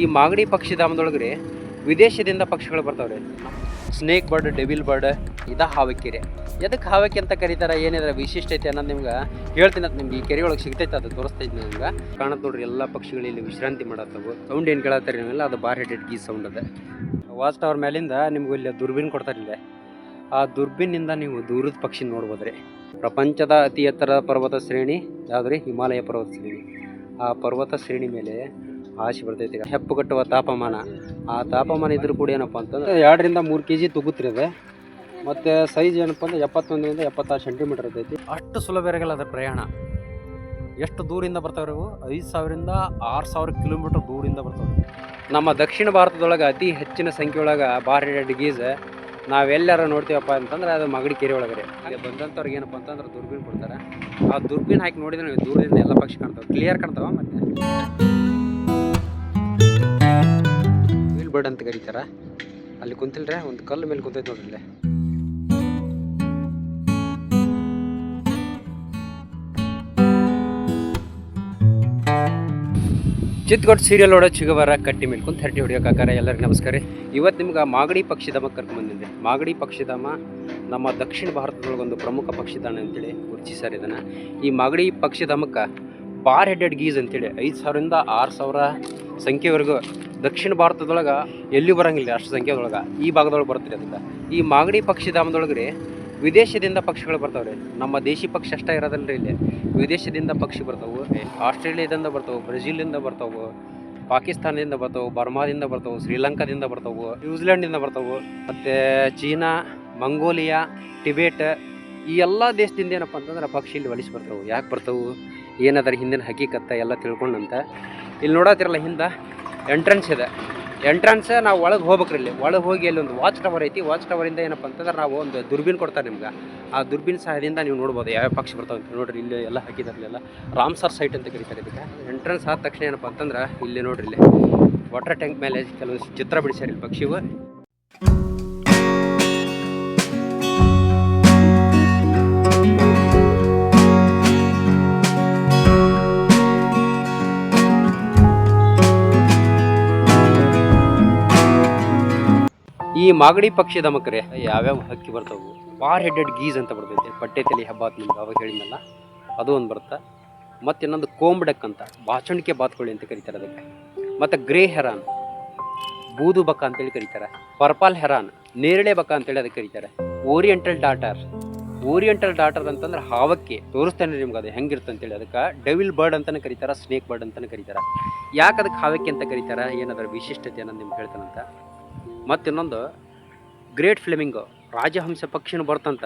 ಈ ಮಾಗಡಿ ಪಕ್ಷಿಧಾಮದೊಳಗ್ರಿ ವಿದೇಶದಿಂದ ಪಕ್ಷಿಗಳು ಬರ್ತಾವ್ರಿ. ಸ್ನೇಕ್ ಬರ್ಡ್ ಡೆವಿಲ್ ಬರ್ಡ್ ಇದ ಹಾವಕ್ಕಿರಿ. ಎದಕ್ಕೆ ಹಾವಕ್ಕಿ ಅಂತ ಕರೀತಾರೆ? ಏನಿದ್ರೆ ವಿಶಿಷ್ಟತೆ ಅನ್ನೋದು ನಿಮ್ಗೆ ಹೇಳ್ತೀನಿ ಅದು ನಿಮ್ಗೆ ಈ ಕೆರೆ ಒಳಗೆ ಸಿಗ್ತೈತೆ, ಅದು ತೋರಿಸ್ತೈತೆ ನಿಮ್ಗೆ. ಕಾಣತ್ ನೋಡ್ರಿ, ಎಲ್ಲ ಪಕ್ಷಿಗಳು ಇಲ್ಲಿ ವಿಶ್ರಾಂತಿ ಮಾಡತ್ತವು. ಸೌಂಡ್ ಏನು ಕೇಳತ್ತಾರೆ ನೀವೆಲ್ಲ? ಅದು ಬಾರ್ ಹೆಡೆಡ್ ಗೀ ಸೌಂಡ್ ಅದ. ವಾಚ್ ಟವರ್ ಮೇಲಿಂದ ನಿಮ್ಗೆ ಇಲ್ಲಿ ದುರ್ಬೀನ್ ಕೊಡ್ತಾರೆ ಇಲ್ಲೇ. ಆ ದುರ್ಬಿನ್ನಿಂದ ನೀವು ದೂರದ ಪಕ್ಷಿ ನೋಡ್ಬೋದ್ರಿ. ಪ್ರಪಂಚದ ಅತಿ ಎತ್ತರ ಪರ್ವತ ಶ್ರೇಣಿ ಯಾವುದ್ರಿ? ಹಿಮಾಲಯ ಪರ್ವತ ಶ್ರೇಣಿ. ಆ ಪರ್ವತ ಶ್ರೇಣಿ ಮೇಲೆ ಆಶೆ ಬರ್ತೈತಿ. ಹೆಪ್ಪುಗಟ್ಟುವ ತಾಪಮಾನ. ಆ ತಾಪಮಾನ ಇದ್ರೂ ಕೂಡ ಏನಪ್ಪ ಅಂತಂದ್ರೆ ಎರಡರಿಂದ ಮೂರು ಕೆ ಜಿ ತುಗುತ್ರಿ ಅದು ಮತ್ತು ಸೈಜ್ ಏನಪ್ಪ ಅಂದ್ರೆ ಎಪ್ಪತ್ತೊಂದರಿಂದ ಎಪ್ಪತ್ತಾರು ಸೆಂಟಿಮೀಟರ್ ಇರ್ತೈತಿ. ಅಷ್ಟು ಸುಲಭ ಇರಗಲ್ಲ ಅದ್ರ ಪ್ರಯಾಣ. ಎಷ್ಟು ದೂರಿಂದ ಬರ್ತಾವ್ರಿ ಇವು ಐದು ಸಾವಿರದಿಂದ ಆರು ಸಾವಿರ ಕಿಲೋಮೀಟರ್ ದೂರಿಂದ ಬರ್ತಾವ್ರಿ ನಮ್ಮ ದಕ್ಷಿಣ ಭಾರತದೊಳಗೆ ಅತಿ ಹೆಚ್ಚಿನ ಸಂಖ್ಯೆಯೊಳಗೆ ಬಾರ್ ಡಿಗೀಸ್ ನಾವೆಲ್ಲರ ನೋಡ್ತೀವಪ್ಪ ಅಂತಂದ್ರೆ ಅದು ಮಗಡಿ ಕೆರೆ ಒಳಗಡೆ. ಅಲ್ಲಿ ಬಂದಂಥವ್ರಿಗೆ ಏನಪ್ಪ ಅಂತಂದ್ರೆ ದುರ್ಬೀನ್ ಕೊಡ್ತಾರೆ. ಆ ದುರ್ಬೀನ್ ಹಾಕಿ ನೋಡಿದ್ರೆ ನಾವು ದೂರದಿಂದ ಎಲ್ಲ ಪಕ್ಷಿ ಕಾಣ್ತಾವೆ. ಕ್ಲಿಯರ್ ಕಾಣ್ತಾವ ಮತ್ತೆ? ಬರ್ಡ್ ಅಂತ ಕರೀತಾರ. ಅಲ್ಲಿ ಕುಂತಿಲ್ರೆ ಒಂದು ಕಲ್ಲು ಮೇಲೆ ಕುಂತೈತೆ ನೋಡ್ರಿ ಇಲ್ಲೇ. ಚಿತ್ಕೋಟ್ ಸೀರಿಯಲ್ ನೋಡೋ ಚಿಗವರ ಕಟ್ಟಿ ಮೇಲೆ ಕುಂತ ಹರಟಿ ಹೊಡಿಯೋಕ್ಕಾಕಾರ ಎಲ್ಲರಿಗೂ ನಮಸ್ಕಾರ ರೀ. ಇವತ್ತು ನಿಮ್ಗೆ ಮಾಗಡಿ ಪಕ್ಷಿಧಾಮ ಕರ್ಕೊಂಡ್ಬಂದಿದ್ದೆ ಮಾಗಡಿ ಪಕ್ಷಿಧಾಮ ನಮ್ಮ ದಕ್ಷಿಣ ಭಾರತದೊಳಗೊಂದು ಪ್ರಮುಖ ಪಕ್ಷಿಧಾಮ ಅಂತೇಳಿ ಗುರುತಿಸ್ಯಾರ ಇದನ್ನು. ಈ ಮಾಗಡಿ ಪಕ್ಷಿಧಾಮಕ್ಕೆ ಬಾರ್ ಹೆಡೆಡ್ ಗೀಸ್ ಅಂತೇಳಿ ಐದು ಸಾವಿರದಿಂದ ಆರು ಸಾವಿರ ಸಂಖ್ಯೆವರೆಗೂ ದಕ್ಷಿಣ ಭಾರತದೊಳಗೆ ಎಲ್ಲಿ ಬರಂಗಿಲ್ಲ ಅಷ್ಟು ಸಂಖ್ಯೆದೊಳಗೆ. ಈ ಭಾಗದೊಳಗೆ ಬರ್ತೀರಿ ಅದಕ್ಕೆ. ಈ ಮಾಗಡಿ ಪಕ್ಷಿಧಾಮದೊಳಗೆ ರೀ ವಿದೇಶದಿಂದ ಪಕ್ಷಿಗಳು ಬರ್ತಾವ್ರಿ. ನಮ್ಮ ದೇಶಿ ಪಕ್ಷಿ ಅಷ್ಟೇ ರೀ ಇಲ್ಲಿ. ವಿದೇಶದಿಂದ ಪಕ್ಷಿ ಬರ್ತಾವೆ, ಆಸ್ಟ್ರೇಲಿಯಾದಿಂದ ಬರ್ತಾವೆ ಬ್ರೆಜಿಲಿಂದ ಬರ್ತಾವೆ, ಪಾಕಿಸ್ತಾನದಿಂದ ಬರ್ತಾವೆ, ಬರ್ಮಾದಿಂದ ಬರ್ತಾವೆ, ಶ್ರೀಲಂಕಾದಿಂದ ಬರ್ತಾವೆ ನ್ಯೂಜಿಲೆಂಡಿಂದ ಬರ್ತಾವೆ, ಮತ್ತು ಚೀನಾ, ಮಂಗೋಲಿಯಾ, ಟಿಬೇಟ್ ಈ ಎಲ್ಲ ದೇಶದಿಂದ ಏನಪ್ಪ ಅಂತಂದ್ರೆ ಪಕ್ಷಿ ಇಲ್ಲಿ ಒಲಿಸಿ ಬರ್ತಾವೆ. ಯಾಕೆ ಬರ್ತಾವು? ಏನದರ ಹಿಂದಿನ ಹಕೀಕತ್ತ ಎಲ್ಲ ತಿಳ್ಕೊಂಡಂತ. ಇಲ್ಲಿ ನೋಡತ್ತಿರಲ್ಲ ಹಿಂದೆ ಎಂಟ್ರೆನ್ಸ್ ಇದೆ. ಎಂಟ್ರೆನ್ಸ್ ನಾವು ಒಳಗೆ ಹೋಗ್ಬೇಕ್ರಿ ಇಲ್ಲಿ. ಒಳಗೆ ಹೋಗಿ ಅಲ್ಲಿ ಒಂದು ವಾಚ್ ಟವರ್ ಐತಿ. ವಾಚ್ ಟವರಿಂದ ಏನಪ್ಪ ಅಂತಂದ್ರೆ ನಾವು ಒಂದು ದುರ್ಬೀನ್ ಕೊಡ್ತಾರೆ ನಿಮ್ಗೆ. ಆ ದುರ್ಬೀನ್ ಸಹಾಯದಿಂದ ನೀವು ನೋಡ್ಬೋದು ಯಾವ ಪಕ್ಷಿ ಬರ್ತಾವೆ ಅಂತ ನೋಡ್ರಿ. ಇಲ್ಲಿ ಎಲ್ಲ ಹಾಕಿದಾರಲ್ಲೆಲ್ಲ ರಾಮ್ಸರ್ ಸೈಟ್ ಅಂತ ಕರೀತಾರೆ ಇದಕ್ಕೆ. ಎಂಟ್ರೆನ್ಸ್ ಆದ ತಕ್ಷಣ ಏನಪ್ಪ ಅಂತಂದ್ರೆ ಇಲ್ಲಿ ನೋಡ್ರಿ ಇಲ್ಲಿ. ವಾಟರ್ ಟ್ಯಾಂಕ್ ಮೇಲೆ ಕೆಲವು ಚಿತ್ರ ಬಿಡಿಸ್ಯಾರ ಇಲ್ಲಿ ಪಕ್ಷಿವು. ಈ ಮಾಗಡಿ ಪಕ್ಷಿ ದಮಕರೆ ಯಾವ್ಯಾವ ಹಕ್ಕಿ ಬರ್ತಾವು ಬಾರ್ ಹೆಡೆಡ್ ಗೀಸ್ ಅಂತ ಬರ್ತೈತೆ. ಬಟ್ಟೆ ತಲೆ ಹಬ್ಬ ನಿಮ್ಗೆ ಅವಾಗ ಹೇಳಿದ್ನಲ್ಲ, ಅದು ಒಂದು ಬರುತ್ತೆ ಮತ್ತು ಇನ್ನೊಂದು ಕೋಂಬಡಕ್ ಅಂತ, ಬಾಚಣಿಕೆ ಬಾತ್ಕೊಳ್ಳಿ ಅಂತ ಕರೀತಾರೆ ಅದಕ್ಕೆ. ಮತ್ತು ಗ್ರೇ ಹೆರಾನ್ ಬೂದು ಬಕ ಅಂತೇಳಿ ಕರೀತಾರೆ. ಪರ್ಪಲ್ ಹೆರಾನ್ ನೇರಳೆ ಬಕ ಅಂತೇಳಿ ಅದಕ್ಕೆ ಕರೀತಾರೆ. ಓರಿಯೆಂಟಲ್ ಡಾಟರ್ ಓರಿಯೆಂಟಲ್ ಡಾಟರ್ ಅಂತಂದ್ರೆ ಹಾವಕ್ಕೆ ತೋರಿಸ್ತಾನೆ ನಿಮ್ಗೆ ಅದು ಹೆಂಗಿರುತ್ತೆ ಅಂತೇಳಿ. ಅದಕ್ಕೆ ಡೆವಿಲ್ ಬರ್ಡ್ ಅಂತಾನೆ ಕರೀತಾರೆ ಸ್ನೇಕ್ ಬರ್ಡ್ ಅಂತಾನೆ ಕರೀತಾರೆ. ಯಾಕೆ ಅದಕ್ಕೆ ಹಾವಕ್ಕೆ ಅಂತ ಕರೀತಾರೆ, ಏನದರ ವಿಶಿಷ್ಟತೆ ಅನ್ನೋದು ನಿಮ್ಗೆ ಹೇಳ್ತಾನಂತ? ಮತ್ತು ಇನ್ನೊಂದು ಗ್ರೇಟ್ ಫ್ಲೆಮಿಂಗು ರಾಜಹಂಸ ಪಕ್ಷಿನೂ ಬರ್ತಂತ.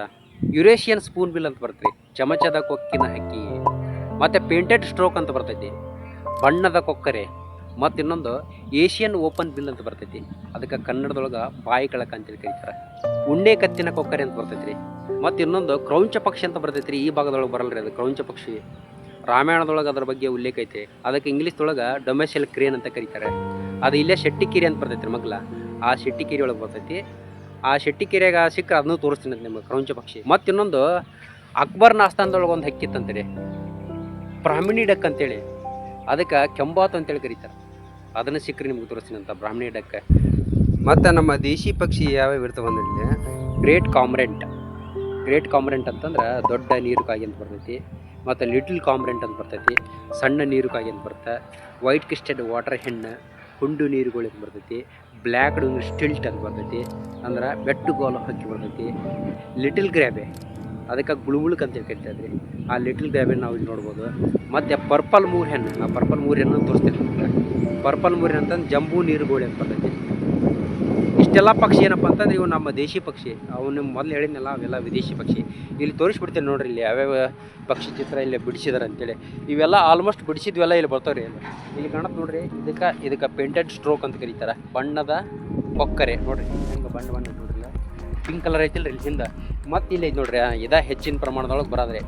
ಯುರೇಷಿಯನ್ ಸ್ಪೂನ್ ಬಿಲ್ ಅಂತ ಬರ್ತೈತಿ. ಚಮಚದ ಕೊಕ್ಕಿನ ಹಕ್ಕಿ ಮತ್ತು ಪೇಂಟೆಡ್ ಸ್ಟ್ರೋಕ್ ಅಂತ ಬರ್ತೈತಿ. ಬಣ್ಣದ ಕೊಕ್ಕರೆ ಮತ್ತು ಇನ್ನೊಂದು ಏಷಿಯನ್ ಓಪನ್ ಬಿಲ್ ಅಂತ ಬರ್ತೈತಿ. ಅದಕ್ಕೆ ಕನ್ನಡದೊಳಗೆ ಬಾಯಿ ಕಳಕ ಅಂತೇಳಿ ಕರೀತಾರೆ. ಉಣ್ಣೆ ಕತ್ತಿನ ಕೊಕ್ಕರೆ ಅಂತ ಬರ್ತೈತಿ ರೀ ಮತ್ತು ಇನ್ನೊಂದು ಕ್ರೌಂಚ ಪಕ್ಷಿ ಅಂತ ಬರ್ತೈತಿ ರೀ ಈ ಭಾಗದೊಳಗೆ ರೀ ಅದು ಕ್ರೌಂಚ ಪಕ್ಷಿ. ರಾಮಾಯಣದೊಳಗೆ ಅದರ ಬಗ್ಗೆ ಉಲ್ಲೇಖ ಐತೆ. ಅದಕ್ಕೆ ಇಂಗ್ಲೀಷ್ದೊಳಗೆ ಡೊಮೆಸಿಯಲ್ ಕ್ರೇನ್ ಅಂತ ಕರೀತಾರೆ. ಅದು ಇಲ್ಲೇ ಶೆಟ್ಟಿಕಿರಿ ಅಂತ ಬರ್ತೈತಿ ರೀ ಮಗ್ಲ. ಆ ಶೆಟ್ಟಿಕೆರೆ ಒಳಗೆ ಬರ್ತೈತಿ. ಆ ಶೆಟ್ಟಿಕೆರೆಗೆ ಸಿಕ್ಕರೆ ಅದನ್ನು ತೋರಿಸ್ತೀನಿ ಅಂತ ನಿಮಗೆ, ಕ್ರೌಂಚ ಪಕ್ಷಿ. ಮತ್ತು ಇನ್ನೊಂದು ಅಕ್ಬರ್ ನಾಸ್ತಾನದೊಳಗೆ ಒಂದು ಹಕ್ಕಿತ್ತಂತೇಳಿ ಬ್ರಾಹ್ಮಿಣಿ ಡಕ್ ಅಂತೇಳಿ. ಅದಕ್ಕೆ ಕೆಂಬಾತ್ ಅಂತೇಳಿ ಕರೀತಾರೆ. ಅದನ್ನು ಸಿಕ್ಕರೆ ನಿಮ್ಗೆ ತೋರಿಸ್ತೀನಿ ಅಂತ ಬ್ರಾಹ್ಮಿಣಿ ಡಕ್ಕ ಮತ್ತು ನಮ್ಮ ದೇಶಿ ಪಕ್ಷಿ ಯಾವ್ಯಾವ ಇರ್ತವೆ ಅಂದ್ರೆ ಗ್ರೇಟ್ ಕಾಮ್ರೆಂಟ್. ಗ್ರೇಟ್ ಕಾಮ್ರೆಂಟ್ ಅಂತಂದ್ರೆ ದೊಡ್ಡ ನೀರುಕಾಗಿ ಅಂತ ಬರ್ತೈತಿ. ಮತ್ತು ಲಿಟಲ್ ಕಾಮ್ರೆಂಟ್ ಅಂತ ಬರ್ತೈತಿ. ಸಣ್ಣ ನೀರುಕಾಗಿ ಅಂತ ಬರುತ್ತೆ. ವೈಟ್ ಕಿಸ್ಟೆಡ್ ವಾಟರ್ ಹೆಣ್ಣು, ಹುಂಡು ನೀರುಗಳು ಅಂತ ಬರ್ತೈತಿ. ಬ್ಲ್ಯಾಕ್ ಸ್ಟಿಲ್ಟ್ ಅಂತ ಬರ್ತೈತಿ. ಅಂದ್ರೆ ಬೆಟ್ಟು ಗೋಲು ಹಕ್ಕಿ ಬರ್ತೈತಿ. Little grebe. ಅದಕ್ಕೆ ಗುಳುಗುಳುಕ್ ಅಂತ ಕರಿತಾ ಇದ್ರಿ ಆ ಲಿಟಲ್ ಗ್ರ್ಯಾಬೆ ನಾವು ಇಲ್ಲಿ ನೋಡ್ಬೋದು. ಮತ್ತು ಪರ್ಪಲ್ ಮೂರ್ ಹೆಣ್ಣು. ಆ ಪರ್ಪಲ್ ಮೂರ್ ಹೆಣ್ಣು ತೋರಿಸ್ತೀನಿ ಪರ್ಪಲ್ ಮೂರ್ ಹೆಣ್ಣು ಅಂತಂದು ಜಂಬೂ ನೀರುಗೋಳಿ ಅಂತ ಬರ್ತೈತಿ. ಇಷ್ಟೆಲ್ಲ ಪಕ್ಷಿ ಏನಪ್ಪ ಅಂತಂದ್ರೆ ಇವು ನಮ್ಮ ದೇಶಿ ಪಕ್ಷಿ. ಅವು ನಿಮ್ಮ ಮೊದಲು ಹೇಳಿದ್ನಲ್ಲ, ಅವೆಲ್ಲ ವಿದೇಶಿ ಪಕ್ಷಿ. ಇಲ್ಲಿ ತೋರಿಸ್ಬಿಡ್ತೀನಿ ನೋಡ್ರಿ ಇಲ್ಲಿ ಯಾವ್ಯಾವ ಪಕ್ಷಿ ಚಿತ್ರ ಇಲ್ಲಿ ಬಿಡಿಸಿದಾರೆ ಅಂತೇಳಿ. ಇವೆಲ್ಲ ಆಲ್ಮೋಸ್ಟ್ ಬಿಡಿಸಿದ್ವೆಲ್ಲ ಇಲ್ಲಿ ಬರ್ತಾವ್ರಿ ಇಲ್ಲಿ. ಇಲ್ಲಿ ಕಾಣತ್ ನೋಡ್ರಿ, ಇದಕ್ಕೆ ಇದಕ್ಕೆ ಪೇಂಟೆಡ್ ಸ್ಟ್ರೋಕ್ ಅಂತ ಕರೀತಾರೆ. ಬಣ್ಣದ ಕೊಕ್ಕರೆ. ನೋಡ್ರಿ, ಹಿಂಗೆ ಬಣ್ಣ ಬಣ್ಣ ನೋಡ್ರಿ. ಪಿಂಕ್ ಕಲರ್ ಐತಿಲ್ರಿ ಇಲ್ಲಿ ಹಿಂದೆ. ಮತ್ತೆ ಇಲ್ಲಿ ನೋಡ್ರಿ ಇದ ಹೆಚ್ಚಿನ ಪ್ರಮಾಣದೊಳಗೆ ಬರೋದ್ರಿ.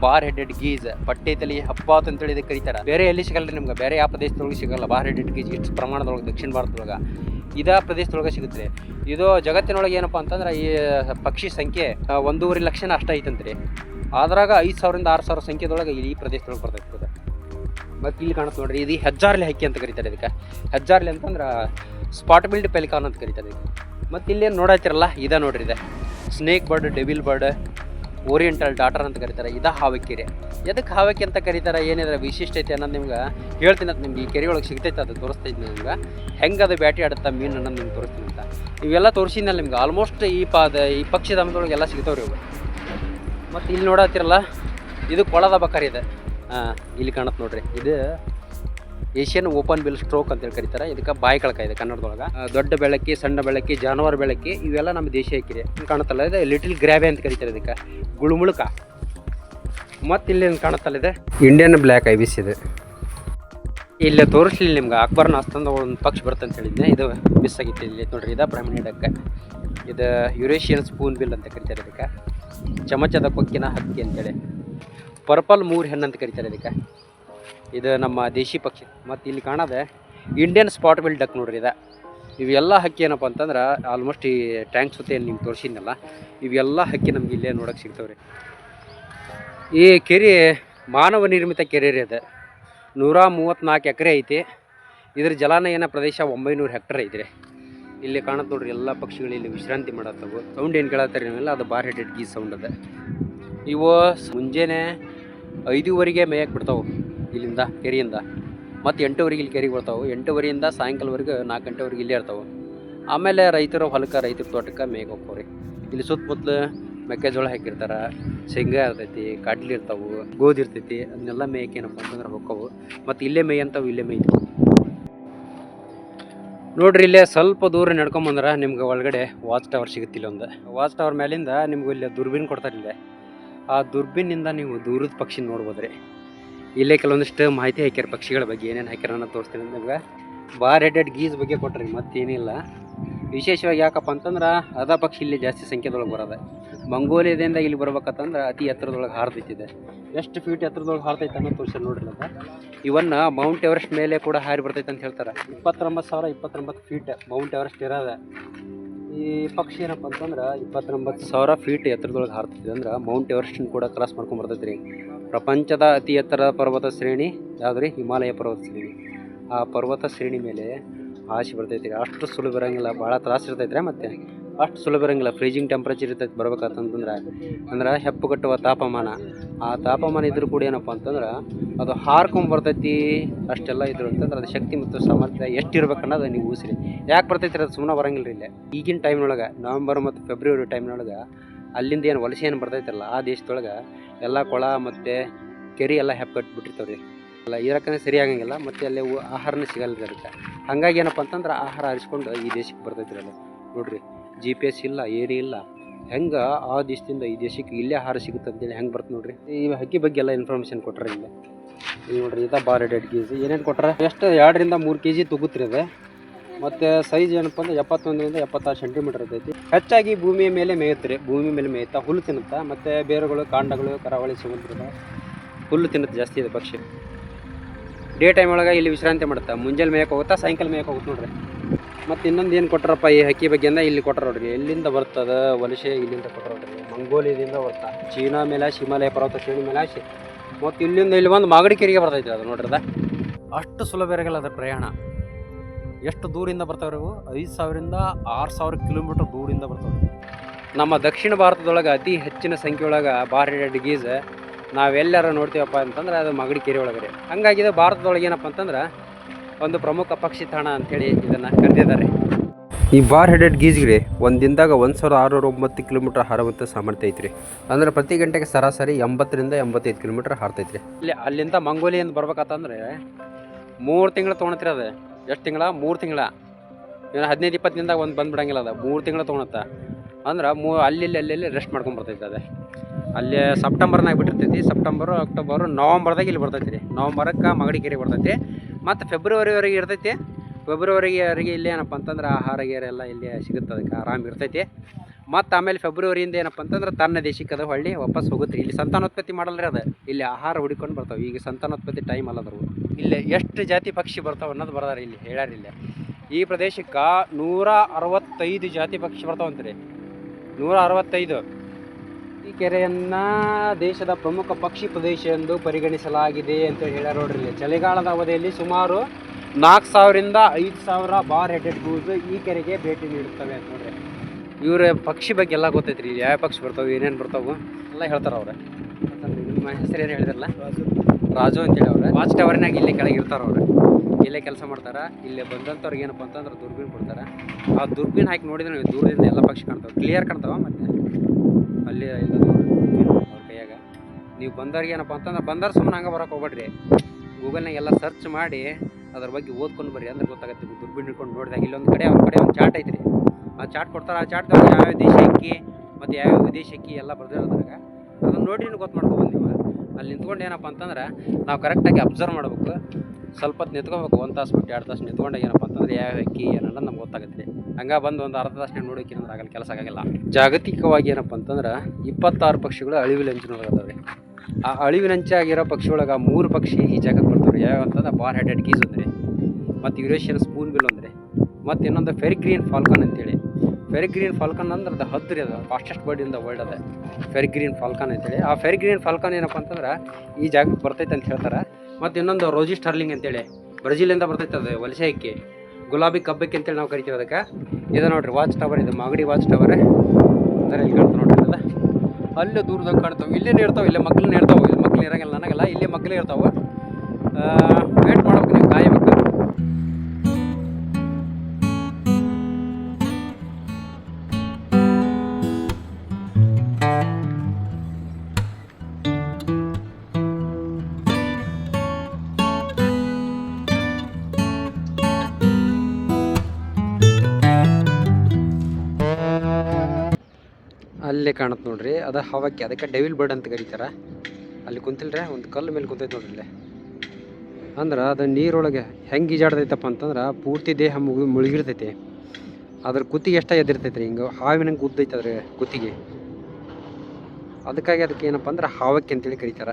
ಬಾರ್ ಹೆಡೆಡ್ ಗೀಜ್ ಬಟ್ಟೆ ತಲೆ ಹಪ್ಪಾತ್ ಅಂತೇಳಿ ಇದಕ್ಕೆ ಕರೀತಾರೆ. ಬೇರೆ ಎಲ್ಲಿ ಸಿಗಲ್ಲ ನಿಮ್ಗೆ? ಬೇರೆ ಯಾವ ಪ್ರದೇಶದೊಳಗೆ ಸಿಗಲ್ಲ. ಬಾರ್ ಹೆಡೆಡ್ ಗೀಜ್ ಇಷ್ಟು ಪ್ರಮಾಣದೊಳಗೆ, ದಕ್ಷಿಣ ಭಾರತದೊಳಗೆ. ಇದ ಪ್ರದೇಶದೊಳಗೆ ಸಿಗುತ್ತೆ ಇದು ಜಗತ್ತಿನೊಳಗೆ ಏನಪ್ಪ ಅಂತಂದ್ರೆ, ಈ, ಪಕ್ಷಿ ಸಂಖ್ಯೆ ಒಂದೂವರೆ ಲಕ್ಷನ ಅಷ್ಟ ಐತಂತ್ರಿ. ಅದ್ರಾಗ ಐದು ಸಾವಿರದಿಂದ ಆರು ಸಾವಿರ ಸಂಖ್ಯೆದೊಳಗೆ ಈ ಪ್ರದೇಶದೊಳಗೆ ಬರ್ತೈತೆ ಇದು. ಮತ್ತು ಇಲ್ಲಿ ಕಾಣುತ್ತೆ ನೋಡ್ರಿ, ಇದು ಹೆಜ್ಜಾರ್ಲಿ ಹಕ್ಕಿ ಅಂತ ಕರೀತಾರೆ ಇದಕ್ಕೆ. ಹೆಜ್ಜಾರ್ಲಿ ಅಂತಂದ್ರೆ ಸ್ಪಾಟ್ ಬಿಲ್ಡ್ ಪೆಲಿಕಾನ್ ಅಂತ ಕರಿತಾರೆ ಮತ್ತೆ ಇಲ್ಲೇನು ನೋಡತ್ತಿರಲ್ಲ ಇದ ನೋಡ್ರಿ ಇದೆ snake bird, devil bird, oriental darter ಅಂತ ಕರೀತಾರೆ. ಇದ ಹಾವಕ್ಕಿರಿ. ಎದಕ್ಕೆ ಹಾವಕ್ಕಿ ಅಂತ ಕರೀತಾರೆ? ಏನಿದ್ರೆ ವಿಶಿಷ್ಟತೆ ಅನ್ನೋದು ನಿಮ್ಗೆ ಹೇಳ್ತೀನಿ ಅಂತ ನಿಮ್ಗೆ ಈ ಕೆರೆ ಒಳಗೆ ಸಿಗ್ತೈತೆ ಅದು ತೋರಿಸ್ತಾ ನಿಮ್ಗೆ. ಹೆಂಗೆ ಅದು ಬ್ಯಾಟಿ ಆಡುತ್ತಾ ಮೀನು ಅನ್ನೋದು ನಿಮ್ಗೆ ತೋರಿಸ್ತೀನಿ ಅಂತ. ಇವೆಲ್ಲ ತೋರಿಸಿದ್ನಲ್ಲ ನಿಮ್ಗೆ ಆಲ್ಮೋಸ್ಟ್ ಈ ಪಾದ ಈ ಪಕ್ಷಿಧಾಮದೊಳಗೆ ಎಲ್ಲ ಸಿಗ್ತಾವ್ರಿ ಇವು. ಮತ್ತು ಇಲ್ಲಿ ನೋಡತ್ತಿರಲ್ಲ ಇದು ಕೊಳದ ಬಕರಿ ಇದೆ. ಹಾಂ ಇಲ್ಲಿ ಕಾಣುತ್ತೆ ನೋಡ್ರಿ. ಇದು ಏಷ್ಯನ್ ಓಪನ್ ಬಿಲ್ ಸ್ಟ್ರೋಕ್ ಅಂತೇಳಿ ಕರೀತಾರೆ. ಇದಕ್ಕೆ ಬಾಯಿ ಕಳಕ ಇದೆ ಕನ್ನಡದೊಳಗೆ. ದೊಡ್ಡ ಬೆಳಕಿ, ಸಣ್ಣ ಬೆಳಕಿ, ಜಾನುವಾರು ಬೆಳಕಿ, ಇವೆಲ್ಲ ನಮ್ಮ ದೇಶ ಹಾಕಿದೆ. ಕಾಣುತ್ತಲ್ಲ ಇದೆ ಲಿಟಿಲ್ ಗ್ರಾಬೆ ಅಂತ ಕರೀತಾರೆ ಇದಕ್ಕೆ. ಗುಳುಮುಳುಕ. ಮತ್ತು ಇಲ್ಲಿ ಕಾಣುತ್ತಲ್ಲ ಇದೆ? ಇಂಡಿಯನ್ ಬ್ಲ್ಯಾಕ್ ಐಬಿಸ್ ಇದೆ. ಇಲ್ಲಿ ತೋರಿಸ್ಲಿಲ್ಲ ನಿಮ್ಗೆ ಅಕ್ಬರ್ನ ಅಸ್ತಂದ ಒಂದು ಪಕ್ಷಿ ಬರುತ್ತೆ ಹೇಳಿದ್ದೆ ಇದು ಮಿಸ್ ಆಗಿತ್ತು ಇಲ್ಲಿ ನೋಡ್ರಿ, ಇದು ಬ್ರಾಹ್ಮಣ ಇದು ಯುರೇಷಿಯನ್ ಸ್ಪೂನ್ ಬಿಲ್ ಅಂತ ಕರೀತಾರೆ ಇದಕ್ಕೆ. ಚಮಚದ ಕೊಕ್ಕಿನ ಹಕ್ಕಿ ಅಂತೇಳಿ. ಪರ್ಪಲ್ ಮೂರು ಹೆಣ್ಣು ಅಂತ ಕರೀತಾರೆ ಇದಕ್ಕೆ. ಇದು ನಮ್ಮ ದೇಶಿ ಪಕ್ಷಿ. ಮತ್ತು ಇಲ್ಲಿ ಕಾಣೋದೆ ಇಂಡಿಯನ್ ಸ್ಪಾಟ್ ಬಿಲ್ ಡಕ್ ನೋಡ್ರಿ ಇದು. ಇವೆಲ್ಲ ಹಕ್ಕಿ ಏನಪ್ಪ ಅಂತಂದ್ರೆ ಆಲ್ಮೋಸ್ಟ್ ಈ ಟ್ಯಾಂಕ್ ಸುತ್ತ ಏನು ನಿಮ್ಗೆ ತೋರಿಸಿದ್ನಲ್ಲ, ಇವೆಲ್ಲ ಹಕ್ಕಿ ನಮ್ಗೆ ಇಲ್ಲೇ ನೋಡೋಕೆ ಸಿಗ್ತಾವ್ರಿ. ಈ ಕೆರೆ ಮಾನವ ನಿರ್ಮಿತ ಕೆರೆ ರೀ ಅದು. ನೂರ ಮೂವತ್ತ್ನಾಲ್ಕು ಎಕರೆ ಐತಿ. ಇದ್ರ ಜಲಾನಯನ ಪ್ರದೇಶ ಒಂಬೈನೂರು ಹೆಕ್ಟರ್ ಐತ್ರಿ. ಇಲ್ಲಿ ಕಾಣುತ್ತೆ ನೋಡ್ರಿ ಎಲ್ಲ ಪಕ್ಷಿಗಳು ಇಲ್ಲಿ ವಿಶ್ರಾಂತಿ ಮಾಡತ್ತವು. ಸೌಂಡ್ ಏನು ಕೇಳತ್ತಾರೆ ನೀವೆಲ್ಲ? ಅದು ಬಾರ್ ಹೆಡೆಡ್ ಗೀ ಸೌಂಡ್ ಅದ. ಇವು ಮುಂಜಾನೆ ಐದೂವರೆಗೆ ಮೇಯಕ್ಕೆ ಬಿಡ್ತಾವೆ. ಇಲ್ಲಿಂದ, ಕೆರೆಯಿಂದ. ಮತ್ತು ಎಂಟುವರೆಗೆ ಇಲ್ಲಿ ಕೆರೆಗೆ ಬರ್ತಾವೆ ಎಂಟುವರೆಯಿಂದ ಸಾಯಂಕಾಲವರೆಗೆ ನಾಲ್ಕು ಗಂಟೆವರೆಗೆ ಇಲ್ಲೇ ಇರ್ತಾವೆ. ಆಮೇಲೆ ರೈತರು ಹೊಲಕ್ಕೆ, ರೈತರ ತೋಟಕ್ಕೆ ಮೇಗೆ ಹೋಗ್ತಾವ್ರಿ. ಇಲ್ಲಿ ಸುತ್ತಮುತ್ತಲು ಮೆಕ್ಕೆಜೋಳ ಹಾಕಿರ್ತಾರೆ, ಶೇಂಗಾ ಇರ್ತೈತಿ, ಕಡ್ಲಿ ಇರ್ತಾವೆ, ಗೋಧಿ ಇರ್ತೈತಿ, ಅದನ್ನೆಲ್ಲ ಮೇಯಕ್ಕೆ ಏನಪ್ಪ ಅಂತಂದ್ರೆ ಹೋಗ್ತಾವೆ. ಮತ್ತು ಇಲ್ಲೇ ಮೇಯ್ ಅಂತವು, ಇಲ್ಲೇ ಮೇಯ್ತಾವೆ ನೋಡ್ರಿ, ಇಲ್ಲೇ ಸ್ವಲ್ಪ ದೂರ ನಡ್ಕೊಂಬಂದ್ರೆ ನಿಮ್ಗೆ ಒಳಗಡೆ ವಾಚ್ ಟವರ್ ಸಿಗುತ್ತಿಲ್ಲ ಒಂದು. ವಾಚ್ ಟವರ್ ಮೇಲಿಂದ ನಿಮ್ಗೆ ಇಲ್ಲಿ ದುರ್ಬೀನ್ ಕೊಡ್ತಾರೆ ಇಲ್ಲೇ. ಆ ದುರ್ಬೀನಿಂದ ನೀವು ದೂರದ ಪಕ್ಷಿ ನೋಡ್ಬೋದ್ರಿ. ಇಲ್ಲೇ ಕೆಲವೊಂದಿಷ್ಟು ಮಾಹಿತಿ ಹಾಕ್ಯಾರ, ಪಕ್ಷಿಗಳ ಬಗ್ಗೆ ಏನೇನು ಹಾಕ್ಯಾರ ಅನ್ನೋದು ತೋರಿಸ್ತೀನಿ ನಿಮ್ಗೆ. ಬಾರ್ ಹೆಡೆಡ್ ಗೀಸ್ ಬಗ್ಗೆ ಕೊಟ್ರಿ, ಮತ್ತೇನಿಲ್ಲ. ವಿಶೇಷವಾಗಿ ಯಾಕಪ್ಪ ಅಂತಂದ್ರೆ ಅದ ಪಕ್ಷಿ ಇಲ್ಲಿ ಜಾಸ್ತಿ ಸಂಖ್ಯೆದೊಳಗೆ ಬರೋದೆ. ಮಂಗೋಲಿಯದಿಂದ ಇಲ್ಲಿ ಬರ್ಬೇಕಂತಂದ್ರೆ ಅತಿ ಎತ್ತರದೊಳಗೆ ಹಾರ್ತೈತಿ ಎಷ್ಟು ಫೀಟ್ ಎತ್ತರದೊಳಗೆ ಹಾರ್ತೈತೆ ಅನ್ನೋದು ತೋರಿಸಿ ನೋಡ್ರಿ ಅದ ಇವನ್ನ ಮೌಂಟ್ ಎವರೆಸ್ಟ್ ಮೇಲೆ ಕೂಡ ಹಾರಿ ಬರ್ತೈತೆ ಅಂತ ಹೇಳ್ತಾರೆ. ಇಪ್ಪತ್ತೊಂಬತ್ತು ಸಾವಿರ ಇಪ್ಪತ್ತೊಂಬತ್ತು ಫೀಟ್ ಮೌಂಟ್ ಎವರೆಸ್ಟ್ ಇರೋದೆ. ಈ ಪಕ್ಷಿ ಏನಪ್ಪ ಅಂತಂದ್ರೆ ಇಪ್ಪತ್ತೊಂಬತ್ತು ಸಾವಿರ ಫೀಟ್ ಎತ್ತರದೊಳಗೆ ಹಾರ್ತೈತೆ ಅಂದ್ರೆ ಮೌಂಟ್ ಎವರೆಸ್ಟ್ನ ಕೂಡ ಕ್ರಾಸ್ ಮಾಡ್ಕೊಂಡು ಬರ್ತೈತೆ ರೀ ಪ್ರಪಂಚದ ಅತಿ ಎತ್ತರದ ಪರ್ವತ ಶ್ರೇಣಿ ಯಾವುದ್ರಿ? ಹಿಮಾಲಯ ಪರ್ವತ ಶ್ರೇಣಿ. ಆ ಪರ್ವತ ಶ್ರೇಣಿ ಮೇಲೆ ಆಶೆ ಬರ್ತೈತಿ ರೀ ಅಷ್ಟು ಸುಲಭ ಇರೋಂಗಿಲ್ಲ, ಭಾಳ ತ್ರಾಸು ಇರ್ತೈತೆ ರೀ ಮತ್ತೆ. ಅಷ್ಟು ಸುಲಭ ಇರೋಂಗಿಲ್ಲ ಫ್ರೀಜಿಂಗ್ ಟೆಂಪ್ರೇಚರ್ ಇರ್ತೈತೆ ಬರ್ಬೇಕಂತಂದ್ರೆ. ಅಂದ್ರೆ ಹೆಪ್ಪುಗಟ್ಟುವ ತಾಪಮಾನ. ಆ ತಾಪಮಾನ ಇದ್ರೂ ಕೂಡ ಏನಪ್ಪ ಅಂತಂದ್ರೆ, ಅದು ಹಾರ್ಕೊಂಡ್ ಬರ್ತೈತಿ ಅಷ್ಟೆಲ್ಲ ಇದ್ರು ಅಂತಂದ್ರೆ ಅದು ಶಕ್ತಿ ಮತ್ತು ಸಾಮರ್ಥ್ಯ ಎಷ್ಟು ಇರ್ಬೇಕನ್ನೋದು ನೀವು ಊಸಿರಿ ಯಾಕೆ ಬರ್ತೈತಿ ಅದು ಸುಮ್ಮನೆ ಬರಂಗಿಲ್ಲ ರೀ ಇಲ್ಲೇ? ಈಗಿನ ಟೈಮ್ನೊಳಗೆ ನವೆಂಬರ್ ಮತ್ತು ಫೆಬ್ರವರಿ ಟೈಮ್ನೊಳಗೆ ಅಲ್ಲಿಂದ ಏನು ವಲಸೆ ಏನು ಬರ್ತೈತಲ್ಲ, ಆ ದೇಶದೊಳಗೆ ಎಲ್ಲ ಕೊಳ ಮತ್ತು ಕೆರೆ ಎಲ್ಲ ಹೆಪ್ಪಟ್ಟು ರೀ ಎಲ್ಲ ಇರಕ್ಕನೇ ಸರಿ ಆಗಂಗಿಲ್ಲ, ಮತ್ತು ಅಲ್ಲಿ ಆಹಾರನ ಅದಕ್ಕೆ ಹಂಗಾಗಿ ಏನಪ್ಪ ಅಂತಂದ್ರೆ ಆಹಾರ ಹರಿಸ್ಕೊಂಡು ಈ ದೇಶಕ್ಕೆ ಬರ್ತೈತಿ ರೀ ಅದು. ನೋಡ್ರಿ ಜಿ ಪಿ ಎಸ್ ಇಲ್ಲ ಏನೂ ಇಲ್ಲ, ಹೆಂಗೆ ಆ ದೇಶದಿಂದ ಈ ದೇಶಕ್ಕೆ ಇಲ್ಲೇ ಆಹಾರ ಸಿಗುತ್ತೆ ಅಂತೇಳಿ ಹೆಂಗೆ ಬರ್ತದೆ ನೋಡ್ರಿ. ಈ ಹಕ್ಕಿ ಬಗ್ಗೆ ಎಲ್ಲ ಇನ್ಫಾರ್ಮೇಷನ್ ಕೊಟ್ರೆ ಇಲ್ಲಿ. ನೋಡಿರಿ, ಇದ ಬಾರ್ ಎರಡು ಕೆ ಜಿ ಏನೇನು ಕೊಟ್ರೆ? ಎಷ್ಟು, ಎರಡರಿಂದ ಮೂರು ಕೆ ಜಿ ತುಗುತ್ತಿರೋದೆ ಮತ್ತು ಸೈಜ್ ಏನಪ್ಪ ಅಂದ್ರೆ ಎಪ್ಪತ್ತೊಂದರಿಂದ ಎಪ್ಪತ್ತಾರು ಸೆಂಟಿಮೀಟರ್ ಇರ್ತೈತಿ. ಹೆಚ್ಚಾಗಿ ಭೂಮಿಯ ಮೇಲೆ ಮೇಯುತ್ತೆ ಭೂಮಿ ಮೇಲೆ ಮೇಯುತ್ತಾ ಹುಲ್ಲು ತಿನ್ನುತ್ತಾ ಮತ್ತು ಬೇರುಗಳು, ಕಾಂಡಗಳು, ಕರಾವಳಿ ಸಮುದ್ರದ ಹುಲ್ಲು ತಿನ್ನುತ್ತೆ ಜಾಸ್ತಿ ಇದೆ ಪಕ್ಷಿ. ಡೇ ಟೈಮ್ ಒಳಗೆ ಇಲ್ಲಿ ವಿಶ್ರಾಂತಿ ಮಾಡುತ್ತಾ ಮುಂಜಾನೆ ಮೇಯಕ್ಕೆ ಹೋಗುತ್ತಾ, ಸಾಯಂಕಾಲ ಮೇಯಕ್ಕೆ ಹೋಗುತ್ತೆ ನೋಡ್ರಿ. ಮತ್ತು ಇನ್ನೊಂದು ಏನು ಕೊಟ್ರಪ್ಪ ಈ ಹಕ್ಕಿ ಬಗ್ಗೆ ಅಂದ್ರೆ ಇಲ್ಲಿ ಕೊಟ್ಟರು ನೋಡ್ರಿ. ಎಲ್ಲಿಂದ ಬರ್ತದ, ವಲಸೆ ಇಲ್ಲಿಂದ ಕೊಟ್ಟರು ನೋಡ್ರಿ. ಮಂಗೋಲಿಯಿಂದ ಬರ್ತಾ. ಚೀನಾ ಮೇಲೆ, ಹಿಮಾಲಯ ಪರ್ವತ ಶ್ರೇಣಿ ಮೇಲೆ ಆಶೆ ಮತ್ತು ಇಲ್ಲಿಂದ ಇಲ್ಲಿ ಬಂದು ಮಾಗಡಿ ಕೆರೆಗೆ ಬರ್ತೈತಿ ಅದು ನೋಡ್ರದ ಅಷ್ಟು ಸುಲಭ ಇರಗಲ್ಲ ಅದ್ರ ಪ್ರಯಾಣ. ಎಷ್ಟು ದೂರಿಂದ ಬರ್ತಾವೆ ಇವು ಐದು ಸಾವಿರದಿಂದ ಆರು ಸಾವಿರ ಕಿಲೋಮೀಟರ್ ದೂರಿಂದ ಬರ್ತಾವೆ. ನಮ್ಮ ದಕ್ಷಿಣ ಭಾರತದೊಳಗೆ ಅತಿ ಹೆಚ್ಚಿನ ಸಂಖ್ಯೆಯೊಳಗೆ ಬಾರ್ ಗೀಸ್. ನಾವೆಲ್ಲರ ನೋಡ್ತೀವಪ್ಪ ಅಂತಂದ್ರೆ ಅದು ಮಗಡಿ ಕೆರೆ ಒಳಗಡೆ ಇದು ಭಾರತದೊಳಗೆ ಏನಪ್ಪ ಅಂತಂದ್ರೆ ಒಂದು ಪ್ರಮುಖ ಪಕ್ಷಿ ತಾಣ ಅಂತೇಳಿ ಇದನ್ನು ಕರೆದಿದ್ದಾರೆ. ಈ ಬಾರ್ ಹೆಡೆಡ್ ಗೀಜ್ಗೆ ಒಂದು ಒಂದು ಸಾವಿರದ ಆರುನೂರ ಒಂಬತ್ತು ಕಿಲೋಮೀಟರ್ ಹಾರುವಂಥ ಸಾಮರ್ಥ್ಯ ಐತ್ರಿ. ಅಂದ್ರೆ ಪ್ರತಿ ಗಂಟೆಗೆ ಸರಾಸರಿ ಎಂಬತ್ತರಿಂದ ಎಂಬತ್ತೈದು ಕಿಲೋಮೀಟರ್ ಹಾರ್ತೈತ್ರಿ ಇಲ್ಲಿ ಅಲ್ಲಿಂದ ಮಂಗೋಲಿಯಿಂದ ಬರ್ಬೇಕಂತಂದ್ರೆ ಮೂರು ತಿಂಗಳು ತೊಗೊಳತ್ರಿ ಅದು. ಎಷ್ಟು ತಿಂಗಳ? ಮೂರು ತಿಂಗಳ. ಇವನು ಹದಿನೈದು, ಇಪ್ಪತ್ತು ದಿನದಾಗ ಒಂದು ಬಂದುಬಿಡಂಗಿಲ್ಲ ಅದು. ಮೂರು ತಿಂಗಳು ತೊಗೊಳತ್ತ ಅಂದ್ರೆ ಮೂ, ಅಲ್ಲಿ ಅಲ್ಲಿ ರೆಸ್ಟ್ ಮಾಡ್ಕೊಂಡು ಬರ್ತೈತೆ ಅದು. ಅಲ್ಲಿ ಸೆಪ್ಟೆಂಬರ್ನಾಗ ಬಿಟ್ಟಿರ್ತೈತಿ. ಸೆಪ್ಟೆಂಬರು, ಅಕ್ಟೋಬರು, ನವಂಬರ್ದಾಗ ಇಲ್ಲಿ ಬರ್ತೈತಿ ರೀ ನವಂಬರಕ್ಕೆ ಮಗಡಿಕೆರೆ ಬರ್ತೈತಿ. ಮತ್ತು ಫೆಬ್ರವರಿವರೆಗೆ ಇರ್ತೈತಿ. ಫೆಬ್ರವರಿವರೆಗೆ ಇಲ್ಲಿ ಏನಪ್ಪ ಅಂತಂದ್ರೆ ಆಹಾರ ಗೀರ ಎಲ್ಲ ಇಲ್ಲಿ ಸಿಗುತ್ತೆ ಅದಕ್ಕೆ. ಆರಾಮ ಇರ್ತೈತಿ. ಮತ್ತು ಆಮೇಲೆ ಫೆಬ್ರವರಿಯಿಂದ ಏನಪ್ಪ ಅಂತಂದ್ರೆ ತನ್ನ ದೇಶಕ್ಕೆ ಅದು ಹೊಳ್ಳಿ ವಾಪಸ್ ಹೋಗುತ್ತೆ ಇಲ್ಲಿ ಸಂತಾನೋತ್ಪತ್ತಿ ಮಾಡಲ್ರಿ ಅದು. ಇಲ್ಲಿ ಆಹಾರ ಹುಡುಕೊಂಡು ಬರ್ತಾವೆ. ಈಗ ಸಂತಾನೋತ್ಪತ್ತಿ ಟೈಮ್ ಅಲ್ಲದ್ರು ಇಲ್ಲಿ ಎಷ್ಟು ಜಾತಿ ಪಕ್ಷಿ ಬರ್ತಾವೆ ಅನ್ನೋದು ಬರ್ದಾರೆ ಇಲ್ಲಿ, ಹೇಳ್ಯಾರ ಇಲ್ಲಿ. ಈ ಪ್ರದೇಶಕ್ಕೆ ನೂರ ಅರವತ್ತೈದು ಜಾತಿ ಪಕ್ಷಿ ಬರ್ತಾವಂತ್ರಿ ನೂರ ಅರವತ್ತೈದು ಈ ಕೆರೆಯನ್ನು ದೇಶದ ಪ್ರಮುಖ ಪಕ್ಷಿ ಪ್ರದೇಶ ಎಂದು ಪರಿಗಣಿಸಲಾಗಿದೆ ಅಂತ ಹೇಳ್ಯಾರ ನೋಡ್ರಿ ಇಲ್ಲಿ. ಚಳಿಗಾಲದ ಅವಧಿಯಲ್ಲಿ ಸುಮಾರು ನಾಲ್ಕು ಸಾವಿರದಿಂದ ಐದು ಸಾವಿರ ಬಾರ್ ಹೆಡೆಡ್ ಗೂಸ್ ಈ ಕೆರೆಗೆ ಭೇಟಿ ನೀಡುತ್ತವೆ ಅಂತ ನೋಡ್ರಿ. ಇವ್ರ ಪಕ್ಷಿ ಬಗ್ಗೆ ಎಲ್ಲ ಗೊತ್ತೈತ್ರಿ ಯಾವ ಪಕ್ಷಿ ಬರ್ತಾವೆ, ಏನೇನು ಬರ್ತಾವೆ, ಎಲ್ಲ ಹೇಳ್ತಾರೆ ಅವ್ರೆ. ನಿಮ್ಮ ಹೆಸರು ಏನು ಹೇಳಿದ್ರಲ್ಲ? ರಾಜು ಅಂತೇಳಿ ಅವ್ರೆ. ವಾಚ್ ಟವರ್ನಾಗ ಇಲ್ಲೇ ಕೆಳಗೆ ಇರ್ತಾರ ಅವ್ರೆ. ಇಲ್ಲೇ ಕೆಲಸ ಮಾಡ್ತಾರೆ. ಇಲ್ಲೇ ಬಂದಂಥವ್ರಿಗೆ ಏನಪ್ಪ ಅಂತಂದ್ರೆ ದುರ್ಬೀನ್ ಕೊಡ್ತಾರೆ. ಆ ದುರ್ಬೀನ್ ಹಾಕಿ ನೋಡಿದ್ರೆ ನೀವು ದೂರದಿಂದ ಎಲ್ಲ ಪಕ್ಷಿ ಕಾಣ್ತಾವೆ. ಕ್ಲಿಯರ್ ಕಾಣ್ತಾವ ಮತ್ತೆ ಅಲ್ಲಿ ಇಲ್ಲ ಅವ್ರ ಕೈಯಾಗ. ನೀವು ಬಂದವ್ರಿಗೆ ಏನಪ್ಪ ಅಂತಂದ್ರೆ ಬಂದವ್ರು ಸುಮ್ಮನೆ ಹಂಗೆ ಬರೋಕೆ ಹೋಗ್ಬೇಡ್ರಿ. ಗೂಗಲ್ನಾಗ ಎಲ್ಲ ಸರ್ಚ್ ಮಾಡಿ ಅದ್ರ ಬಗ್ಗೆ ಓದ್ಕೊಂಡು ಬರ್ರಿ ಅಂದ್ರೆ ಗೊತ್ತಾಗುತ್ತೆ ದುರ್ಬೀನ್ ಹಿಡ್ಕೊಂಡು ನೋಡಿದಾಗ ಇಲ್ಲೊಂದು ಕಡೆ ಅವ್ರ ಕಡೆ ಒಂದು ಚಾಟ್ ಐತ್ರಿ. ಆ ಚಾಟ್ ಕೊಡ್ತಾರೆ. ಆ ಚಾಟ್ದಾಗ ಯಾವ್ಯಾವ ದೇಶ ಅಕ್ಕಿ, ಮತ್ತು ಯಾವ್ಯಾವ ವಿದೇಶ ಅಕ್ಕಿ ಎಲ್ಲ ಬರ್ದಿರೋದ್ರಾಗ ಅದನ್ನ ನೋಡಿ ಗೊತ್ತು ಮಾಡ್ಕೊಬೋದು ನೀವು ಅಲ್ಲಿ ನಿಂತ್ಕೊಂಡು ಏನಪ್ಪ ಅಂತಂದ್ರೆ, ನಾವು ಕರೆಕ್ಟಾಗಿ ಅಬ್ಸರ್ವ್ ಮಾಡ್ಬೇಕು. ಸ್ವಲ್ಪ ಹೊತ್ತು ನಿಂತ್ಕೋಬೇಕು, ಒಂದು ತಾಸು ಬಿಟ್ಟು ಎರಡು ತಾಸು ನಿಂತ್ಕೊಂಡಾಗ ಏನಪ್ಪ ಅಂತಂದ್ರೆ ಯಾವ ಅಕ್ಕಿ ಏನನ್ನ ನಮ್ಗೆ ಗೊತ್ತಾಗುತ್ತೆ. ಹಂಗೆ ಬಂದು ಒಂದು ಅರ್ಧ ತಾಸು ನೋಡೋಕೆ ಅಂದ್ರೆ ಆಗಲ್ಲ ಕೆಲಸ ಆಗೋಲ್ಲ. ಜಾಗತಿಕವಾಗಿ ಏನಪ್ಪ ಅಂತಂದ್ರೆ, ಇಪ್ಪತ್ತಾರು ಪಕ್ಷಿಗಳು ಅಳಿವಿನಂಚಿನೊಳಗದಾವೆ ಆ ಅಳಿವಿನಂಚಾಗಿರೋ ಪಕ್ಷಿಯೊಳಗೆ ಮೂರು ಪಕ್ಷಿ ಈ ಜಾಗಕ್ಕೆ ಬರ್ತವೆ ಯಾವ ಅಂತಂದ್ರೆ ಬಾರ್ ಹೆಡೆಡ್ ಕೀಸ್ ಅಂದರೆ ಮತ್ತು ಯುರೇಷಿಯನ್ ಸ್ಪೂನ್ ಬಿಲ್ ಅಂದರೆ ಮತ್ತು ಇನ್ನೊಂದು ಫೆರಿಗ್ರೀನ್ ಫಾಲ್ಕನ್ ಅಂತೇಳಿ. ಫೆರಿಗ್ರೀನ್ ಫಾಲ್ಕನ್ ಅಂದ್ರೆ ಅದು ಹದ್ದು ಅದು fastest bird in the world ಅದೇ. ಫೆರಿಗ್ರೀನ್ ಫಾಲ್ಕನ್ ಅಂತೇಳಿ. ಆ ಫೆರಿಗ್ರೀನ್ ಫಾಲ್ಕನ್ ಏನಪ್ಪ ಅಂತಂದ್ರೆ ಈ ಜಾಗಕ್ಕೆ ಬರ್ತೈತೆ ಅಂತ ಹೇಳ್ತಾರೆ. ಮತ್ತು ಇನ್ನೊಂದು ರೋಜಿ ಸ್ಟರ್ಲಿಂಗ್ ಅಂತೇಳಿ. ಬ್ರೆಜಿಲಿಂದ ಬರ್ತೈತೆ ಅದು, ವಲಸೆ ಅಕ್ಕಿ. ಗುಲಾಬಿ ಕಬ್ಬಕ್ಕೆ ಅಂತೇಳಿ ನಾವು ಕರಿತೀವಿ ಅದಕ್ಕೆ. ಇದು ನೋಡ್ರಿ ವಾಚ್ ಟವರ್ ಇದು, ಮಾಗಡಿ ವಾಚ್ ಟವರ್ ಅಂದರೆ ಇಲ್ಲಿ ಕಾಣ್ತಾ ನೋಡ್ರಿ ಅದ ಅಲ್ಲೇ ದೂರದಾಗ ಕಾಣ್ತಾವೆ. ಇಲ್ಲೇ ಇರ್ತಾವೆ ಇಲ್ಲೇ ಮಕ್ಳನ್ನ ಇರ್ತಾವೆ ಇಲ್ಲಿ ಮಕ್ಳು ಇರೋಂಗಿಲ್ಲ, ನನಗೆಲ್ಲ, ಇಲ್ಲೇ ಮಕ್ಳೇ ಇರ್ತಾವೆ. ಅಲ್ಲೇ ಕಾಣುತ್ತೆ ನೋಡ್ರಿ. ಅದು ಹವಕ್ಕೆ, ಅದಕ್ಕೆ ಡೆವಿಲ್ ಬರ್ಡ್ ಅಂತ ಕರೀತಾರ. ಅಲ್ಲಿ ಕುಂತಿಲ್ರಿ, ಒಂದು ಕಲ್ಲು ಮೇಲೆ ಕುಂತೈತೆ ನೋಡ್ರಿ ಇಲ್ಲೇ. ಅಂದ್ರೆ ಅದು ನೀರೊಳಗೆ ಹೆಂಗೆ ಈಜಾಡ್ತೈತಪ್ಪ ಅಂತಂದ್ರೆ ಪೂರ್ತಿ ದೇಹ ಮುಗಿ, ಮುಳುಗಿರ್ತೈತಿ. ಅದ್ರ ಕುತ್ತಿಗೆ ಎಷ್ಟ ಎದ್ದಿರ್ತೈತೆ ರೀ ಹಿಂಗೆ, ಹಾವಿನಂಗೆ ಉದ್ದೈತೆ ಅದ್ರ ಕುತ್ತಿಗೆ. ಅದಕ್ಕಾಗಿ ಅದಕ್ಕೆ ಏನಪ್ಪ ಅಂದ್ರೆ ಹಾವಕ್ಕೆ ಅಂತೇಳಿ ಕರೀತಾರ.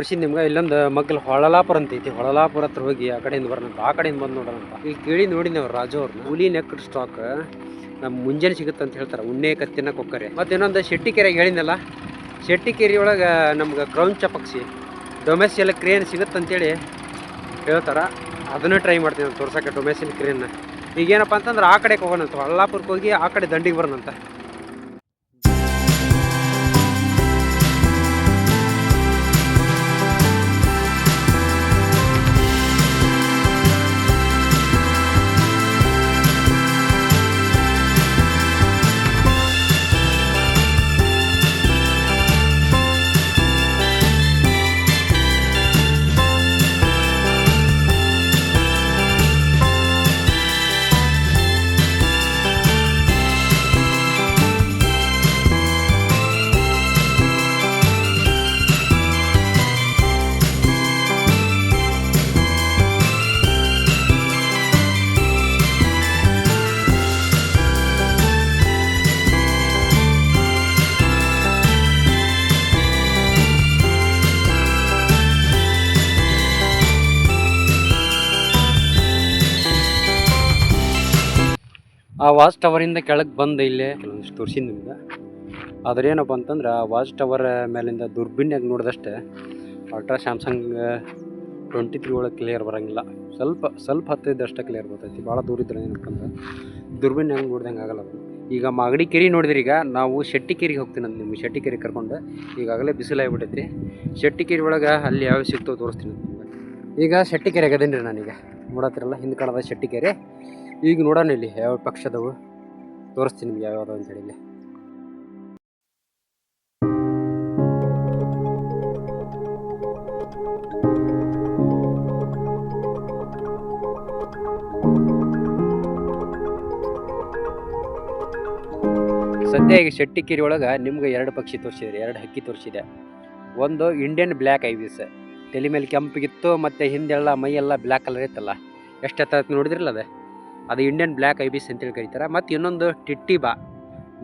ತೋರಿಸಿದ್ ನಿಮ್ಗೆ ಇಲ್ಲೊಂದು ಮಗ್ಗಲ್ ಹೊಳಲಾಪುರ ಅಂತ ಐತಿ. ಹೊಳಲಾಪುರ ಹತ್ರ ಹೋಗಿ ಆ ಕಡೆಯಿಂದ ಬರೋಣಂತ, ಆ ಕಡೆಯಿಂದ ಬಂದು ನೋಡೋಣಂತ. ಇಲ್ಲಿ ಕೇಳಿ ನೋಡಿ ಅವ್ರು ರಾಜು ಅವ್ರನ್ನ ಹುಲಿ ನೆಕ್ ಸ್ಟಾಕ್ ನಮ್ಮ ಮುಂಜಾನೆ ಸಿಗುತ್ತೆ ಅಂತ ಹೇಳ್ತಾರೆ. ಉಣ್ಣೆ, ಕತ್ತಿನ, ಕೊಕ್ಕರೆ. ಮತ್ತೆ ಇನ್ನೊಂದು ಶೆಟ್ಟಿಕೆರೆಗೆ ಹೇಳಿದ್ನಲ್ಲ, ಶೆಟ್ಟಿಕೆರೆ ಒಳಗೆ ನಮ್ಗೆ ಕ್ರೌಂಚ ಪಕ್ಷಿ ಡೊಮೆಸಿಯಲ್ ಕ್ರೇನ್ ಸಿಗುತ್ತೆ ಅಂತೇಳಿ ಹೇಳ್ತಾರೆ. ಅದನ್ನು ಟ್ರೈ ಮಾಡ್ತೀನಿ ನಾನು ತೋರ್ಸಕ್ಕೆ ಡೊಮೆಸಿಯಲ್ ಕ್ರೇನ್ನ ಈಗೇನಪ್ಪ ಅಂತಂದ್ರೆ ಆ ಕಡೆಗೆ ಹೋಗೋಣಂತ. ಹೊಳ್ಳಾಪುರಕ್ಕೆ ಹೋಗಿ ಆ ಕಡೆ ದಂಡಿಗೆ ಬರೋಣಂತ. ಆ ವಾಚ್ ಟವರಿಂದ ಕೆಳಗೆ ಬಂದು ಇಲ್ಲೇ ಕೆಲವೊಂದಿಷ್ಟು ತೋರಿಸಿ ನಿಮ್ಗೆ ಆದ್ರೆ ಏನಪ್ಪ ಅಂತಂದ್ರೆ ಆ ವಾಚ್ ಟವರ್ ಮೇಲಿಂದ ದುರ್ಬಿನ್ಯಾಗ ನೋಡಿದಷ್ಟೇ ಅಲ್ಟ್ರಾ ಸ್ಯಾಮ್ಸಂಗ್ ಟ್ವೆಂಟಿ ತ್ರೀ ಒಳಗೆ ಕ್ಲಿಯರ್ ಬರೋಂಗಿಲ್ಲ. ಸ್ವಲ್ಪ ಸ್ವಲ್ಪ ಹತ್ತಿದ್ದಷ್ಟೇ ಕ್ಲಿಯರ್ ಬರ್ತೈತಿ. ಭಾಳ ದೂರ ಇದ್ರೆ ಏನಪ್ಪ ಅಂದ್ರೆ ದುರ್ಬಿನ್ ಹೆಂಗೆ ನೋಡ್ದಂಗೆ ಆಗಲ್ಲ ಈಗ ಮಾಗಡಿ ಕೆರೆ ನೋಡಿದ್ರಿ ಈಗ, ನಾವು ಶೆಟ್ಟಿಕೆರೆಗೆ ಹೋಗ್ತೀನಿ ಅಂತ ನಿಮ್ಗೆ ಶೆಟ್ಟಿಕೆರೆ ಕರ್ಕೊಂಡು. ಈಗಾಗಲೇ ಶೆಟ್ಟಿ ಶೆಟ್ಟಿಕೆರೆ ಒಳಗೆ ಅಲ್ಲಿ ಯಾವ ಸಿಗ್ತೋ ತೋರಿಸ್ತೀನಿ ಈಗ ಶೆಟ್ಟಿಕೆರೆಗೆ ಅದೇನಿ ರೀ ನಾನೀಗ ನೋಡತ್ತಿರಲ್ಲ ಹಿಂದೆ ಶೆಟ್ಟಿ ಶೆಟ್ಟಿಕೆರೆ ಈಗ ನೋಡೋಣ ಇಲ್ಲಿ ಯಾವ ಪಕ್ಷದವು. ತೋರಿಸ್ತೀನಿ ನಿಮ್ಗೆ ಯಾವ್ಯಾವ್ದು ಅಂತೇಳಿ ಇಲ್ಲಿ. ಸದ್ಯ ಈಗ ಶೆಟ್ಟಿಕೆರೆ ಒಳಗೆ ನಿಮ್ಗೆ ಎರಡು ಪಕ್ಷಿ ತೋರಿಸಿದ್ರೆ ಎರಡು ಹಕ್ಕಿ ತೋರಿಸಿದೆ. ಒಂದು ಇಂಡಿಯನ್ ಬ್ಲ್ಯಾಕ್ ಐವಿಸ್ ತಲೆ ಮೇಲೆ ಕೆಂಪಿಗಿತ್ತು ಮತ್ತು ಹಿಂದೆಲ್ಲ ಮೈಯೆಲ್ಲ ಬ್ಲ್ಯಾಕ್ ಕಲರ್ ಇತ್ತಲ್ಲ. ಎಷ್ಟು ಹತ್ತಿರ ನೋಡಿದ್ರಲ್ಲ ಅದು? ಅದು ಇಂಡಿಯನ್ ಬ್ಲ್ಯಾಕ್ ಐಬಿಸ್ ಅಂತೇಳಿ ಕರೀತಾರೆ. ಮತ್ತು ಇನ್ನೊಂದು ಟಿಟ್ಟಿಬಾ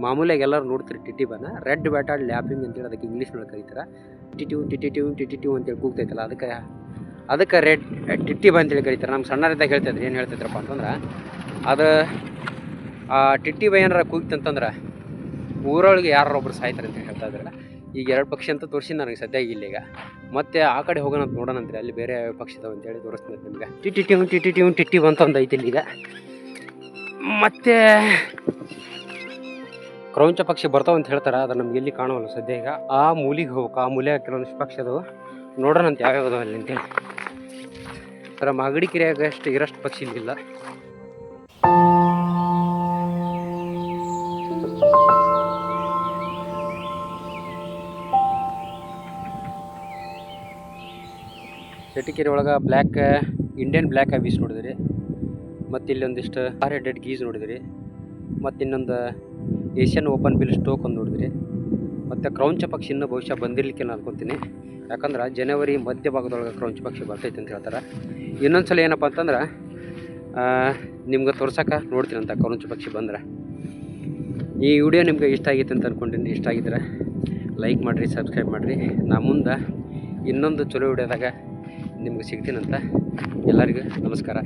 ಮಾಮೂಲಿಯಾಗಿ ಎಲ್ಲರೂ ನೋಡ್ತಾರೆ ಟಿಟ್ಟಿಬಾನ ರೆಡ್ ಬ್ಯಾಟಾಡ್ ಲ್ಯಾಪಿಂಗ್ ಅಂತೇಳಿ ಅದಕ್ಕೆ ಇಂಗ್ಲೀಷ್ನೊಳಗೆ ಕರೀತಾರೆ. ಟಿಟಿವ್ ಟಿಟಿಟಿವ್ ಟಿಟಿಟಿವ್ ಅಂತೇಳಿ ಕೂಗ್ತೈತಲ್ಲ ಅದಕ್ಕೆ ಅದಕ್ಕೆ ರೆಡ್ ಟಿಟ್ಟಿಬಾ ಅಂತೇಳಿ ಕರೀತಾರೆ. ನಮ್ಮ ಸಣ್ಣರಿದ್ದಾಗ ಹೇಳ್ತಿದ್ರು ಏನು ಹೇಳ್ತಿದ್ರಪ್ಪ ಅಂತಂದ್ರೆ ಅದು ಆ ಟಿಟ್ಟಿಬಾ ಏನಾರ ಕೂಗ್ತಂತಂದ್ರೆ ಊರೊಳಗೆ ಯಾರೊಬ್ರು ಸಾಯ್ತಾರೆ ಅಂತ ಹೇಳ್ತಾ ಇದ್ರೆ ಈಗ ಎರಡು ಪಕ್ಷಿ ಅಂತ ತೋರಿಸಿ ನನಗೆ ಸದ್ಯ ಇಲ್ಲ ಈಗ ಮತ್ತೆ ಆ ಕಡೆ ಹೋಗೋಣ ಅಂತ ನೋಡೋಣ ಅಲ್ಲಿ ಬೇರೆ ಪಕ್ಷಿ ಇದಾವೆ ಅಂತೇಳಿ ತೋರಿಸ್ತೀನಿ ನಿಮಗೆ. ಟಿ ಟಿ ಟಿಟಿ ಟಿ ಟಿ ಅಂತ ಒಂದು ಐತಿ ಟಿ ಈಗ ಮತ್ತೆ ಕ್ರೌಂಚ ಪಕ್ಷಿ ಬರ್ತಾವ ಅಂತ ಹೇಳ್ತಾರೆ ಅದು ನಮ್ಗೆ ಎಲ್ಲಿ ಕಾಣುವಲ್ಲ ಸದ್ಯ ಈಗ. ಆ ಮೂಲಿಗೆ ಹೋಗ್ಬೇಕು, ಆ ಮೂಲೆ ಕೆಲವೊಂದಿಷ್ಟು ಪಕ್ಷಿ ಅದು ನೋಡೋಣ ಅಂತ ಯಾವ್ಯಾವ ಅಲ್ಲಿ ಅಂತೇಳಿ. ಥರ ಮಾಗಡಿ ಕೆರೆಯಾಗ ಅಷ್ಟು ಇರೋಷ್ಟು ಪಕ್ಷಿ ಇಲ್ಲಿಲ್ಲ. ಚಟಿಕೆರೆ ಒಳಗೆ ಬ್ಲ್ಯಾಕ್, ಇಂಡಿಯನ್ ಬ್ಲ್ಯಾಕ್ ಐಬೀಸ್ ನೋಡಿದ್ರಿ. ಮತ್ತು ಇಲ್ಲಿ ಒಂದಿಷ್ಟು ಆರ್ ಹೆಡೆಡ್ ಗೀಸ್ ನೋಡಿದ್ರಿ. ಮತ್ತು ಇನ್ನೊಂದು ಏಷ್ಯನ್ ಓಪನ್ ಬಿಲ್ ಸ್ಟೋಕ್ ಒಂದು ನೋಡಿದ್ರಿ. ಮತ್ತು ಕ್ರೌಂಚ ಪಕ್ಷಿ ಇನ್ನೂ ಬಹುಶಃ ಬಂದಿರ್ಲಿಕ್ಕೆ ನಾನು ಅನ್ಕೊತೀನಿ. ಯಾಕಂದ್ರೆ ಜನವರಿ ಮಧ್ಯ ಭಾಗದೊಳಗೆ ಕ್ರೌಂಚ ಪಕ್ಷಿ ಬರ್ತೈತೆ ಅಂತ ಹೇಳ್ತಾರೆ. ಇನ್ನೊಂದು ಸಲ ಏನಪ್ಪ ಅಂತಂದ್ರೆ ನಿಮ್ಗೆ ತೋರ್ಸಕ್ಕೆ ನೋಡ್ತೀನಿ ಅಂತ ಕ್ರೌಂಚ ಪಕ್ಷಿ ಬಂದ್ರೆ. ಈ ವಿಡಿಯೋ ನಿಮ್ಗೆ ಇಷ್ಟ ಆಗಿತ್ತು ಅಂತ ಅಂದ್ಕೊಂಡಿನಿ ಇಷ್ಟ ಆಗಿದ್ರೆ ಲೈಕ್ ಮಾಡಿರಿ ಸಬ್ಸ್ಕ್ರೈಬ್ ಮಾಡಿರಿ. ನಾ ಮುಂದೆ ಇನ್ನೊಂದು ಚಲೋ ವಿಡಿಯೋದಾಗ ನಿಮ್ಗೆ ಸಿಗ್ತೀನಂತ ಎಲ್ಲರಿಗೂ ನಮಸ್ಕಾರ.